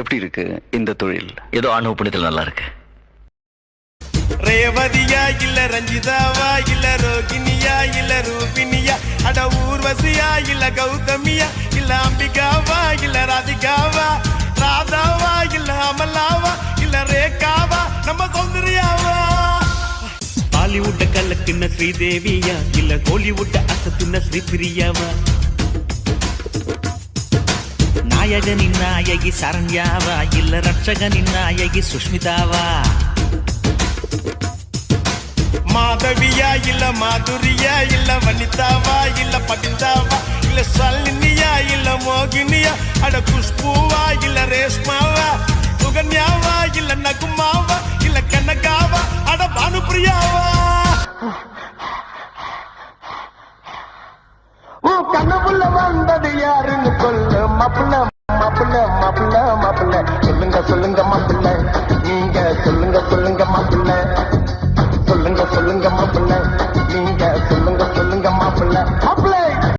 எப்படி இருக்கு இந்த தொழில்? ஏதோ ஆணவ புண்ணியத்தில் நல்லா இருக்கு. ரேவதியா இல்ல ரஞ்சிதாவா இல்ல ரோகிணியா இல்ல ரூபினியா அட ஊர்வசியா இல்ல கௌதமியா? இல்ல அம்பிகாவா இல்ல ராதிகாவா? ராதாவா இல்ல அமலாவா? இல்ல ரேகாவா? நம்ம சௌந்தர்யாவா? பாலிவுட்ட கலக்குன ஸ்ரீதேவியா? இல்ல கோலிவுட்ட அசத்துன ஸ்ரீபிரியாவா? நாயகனின் நாயகி சரண்யாவா இல்ல ரட்சகனின் நாயகி சுஷ்மிதாவா மாதவியா இல்ல மாதுரியா இல்ல வனிதாவா இல்ல பபிதாவா இல்ல சல்லினியா இல்ல மோகினியா அட குஷ்பூவா இல்ல ரேஷ்மாவா சுகன்யாவா இல்ல நகுமாவா இல்ல கனகாவா அட உன் கனவுல வந்தது யாருன்னு சொல்லு மாப்பிள்ள மாப்பிள்ள மாப்பிள்ள. சொல்லுங்க சொல்லுங்க மாப்பிள்ள. நீங்க சொல்லுங்க சொல்லுங்க மாப்பிள்ள. சொல்லுங்க சொல்லுங்க மாப்பிள்ள.